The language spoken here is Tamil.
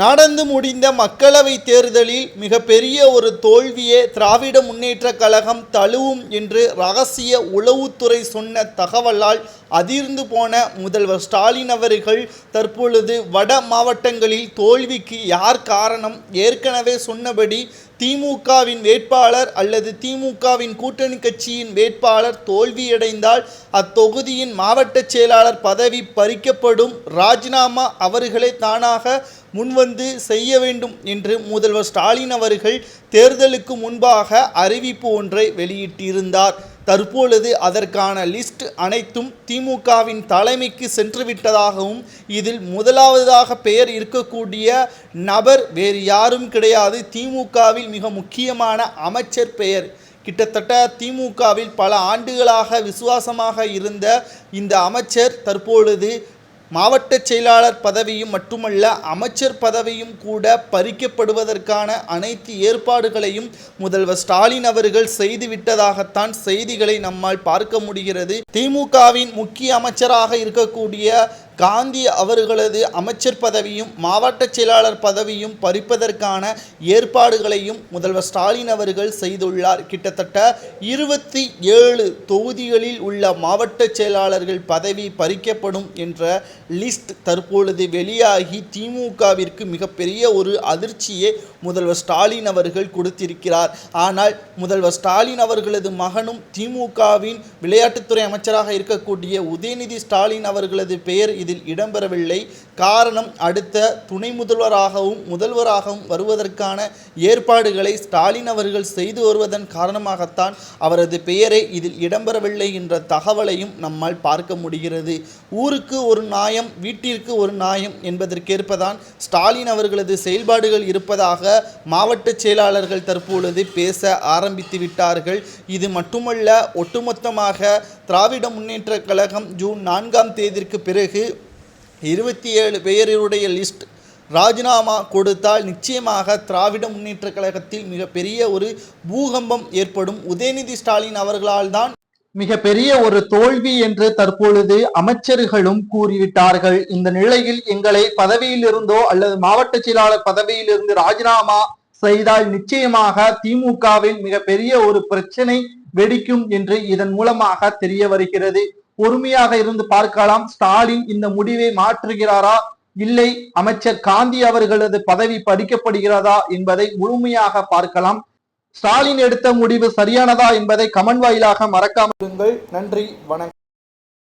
நடந்து முடிந்த மக்களவை தேர்தலில் மிகப்பெரிய ஒரு தோல்வியே திராவிட முன்னேற்ற கழகம் தழுவும் என்று ரகசிய உளவுத்துறை சொன்ன தகவலால் அதிர்ந்து போன முதல்வர் ஸ்டாலின் அவர்கள் தற்பொழுது வட மாவட்டங்களில் தோல்விக்கு யார் காரணம்? ஏற்கனவே சொன்னபடி திமுகவின் வேட்பாளர் அல்லது திமுகவின் கூட்டணி கட்சியின் வேட்பாளர் தோல்வியடைந்தால் அத்தொகுதியின் மாவட்ட செயலாளர் பதவி பறிக்கப்படும். ராஜினாமா அவர்களே தானாக முன்வந்து செய்ய வேண்டும் என்று முதல்வர் ஸ்டாலின் அவர்கள் தேர்தலுக்கு முன்பாக அறிவிப்பு ஒன்றை வெளியிட்டிருந்தார். தற்பொழுது அதற்கான லிஸ்ட் அனைத்தும் திமுகவின் தலைமைக்கு சென்றுவிட்டதாகவும் இதில் முதலாவதாக பெயர் இருக்கக்கூடிய நபர் வேறு யாரும் கிடையாது. திமுகவில் மிக முக்கியமான அமைச்சர் பெயர். கிட்டத்தட்ட திமுகவில் பல ஆண்டுகளாக விசுவாசமாக இருந்த இந்த அமைச்சர் தற்பொழுது மாவட்ட செயலாளர் பதவியும் மட்டுமல்ல அமைச்சர் பதவியும் கூட பறிக்கப்படுவதற்கான அனைத்து ஏற்பாடுகளையும் முதல்வர் ஸ்டாலின் அவர்கள் செய்துவிட்டதாகத்தான் செய்திகளை நம்மால் பார்க்க முடிகிறது. திமுகவின் முக்கிய அமைச்சராக இருக்கக்கூடிய காந்தி அவர்களது அமைச்சர் பதவியும் மாவட்ட செயலாளர் பதவியும் பறிப்பதற்கான ஏற்பாடுகளையும் முதல்வர் ஸ்டாலின் அவர்கள் செய்துள்ளார். கிட்டத்தட்ட இருபத்தி ஏழு தொகுதிகளில் உள்ள மாவட்ட செயலாளர்கள் பதவி பறிக்கப்படும் என்ற லிஸ்ட் தற்பொழுது வெளியாகி திமுகவிற்கு மிகப்பெரிய ஒரு அதிர்ச்சியை முதல்வர் ஸ்டாலின் அவர்கள் கொடுத்திருக்கிறார். ஆனால் முதல்வர் ஸ்டாலின் அவர்களது மகனும் திமுகவின் விளையாட்டுத்துறை அமைச்சராக இருக்கக்கூடிய உதயநிதி ஸ்டாலின் அவர்களது பெயர் இதில் இடம்பெறவில்லை. காரணம் அடுத்த துணை முதல்வராகவும் முதல்வராகவும் வருவதற்கான ஏற்பாடுகளை ஸ்டாலின் அவர்கள் செய்து வருவதன் காரணமாகத்தான் அவரது பெயரை இதில் இடம்பெறவில்லை என்ற தகவலையும் நம்மால் பார்க்க முடிகிறது. ஊருக்கு ஒரு நியாயம் வீட்டிற்கு ஒரு நாயம் என்பதற்கேற்பதான் ஸ்டாலின் அவர்களது செயல்பாடுகள் இருப்பதாக மாவட்ட செயலாளர்கள் தற்பொழுது பேச ஆரம்பித்து விட்டார்கள். இது மட்டுமல்ல ஒட்டுமொத்தமாக திராவிட முன்னேற்ற கழகம் ஜூன் நான்காம் தேதிக்கு பிறகு இருபத்தி ஏழு பேருடைய லிஸ்ட் ராஜினாமா கொடுத்தால் நிச்சயமாக திராவிட முன்னேற்ற கழகத்தில் மிகப்பெரிய ஒரு பூகம்பம் ஏற்படும். உதயநிதி ஸ்டாலின் அவர்களால் தான் மிகப்பெரிய ஒரு தோல்வி என்று தற்பொழுது அமைச்சர்களும் கூறிவிட்டார்கள். இந்த நிலையில் எங்களை பதவியிலிருந்தோ அல்லது மாவட்ட செயலாளர் பதவியிலிருந்து ராஜினாமா செய்தால் நிச்சயமாக திமுகவில் மிகப்பெரிய ஒரு பிரச்சனை வெடிக்கும் என்று இதன் மூலமாக தெரிய வருகிறது. பொறுமையாக இருந்து பார்க்கலாம். ஸ்டாலின் இந்த முடிவை மாற்றுகிறாரா? இல்லை. அமைச்சர் காந்தி அவர்களது பதவி பறிக்கப்படுகிறதா என்பதை முழுமையாக பார்க்கலாம். ஸ்டாலின் எடுத்த முடிவு சரியானதா என்பதை கமன் வாயிலாக மறக்காமல் நன்றி. வணக்கம்.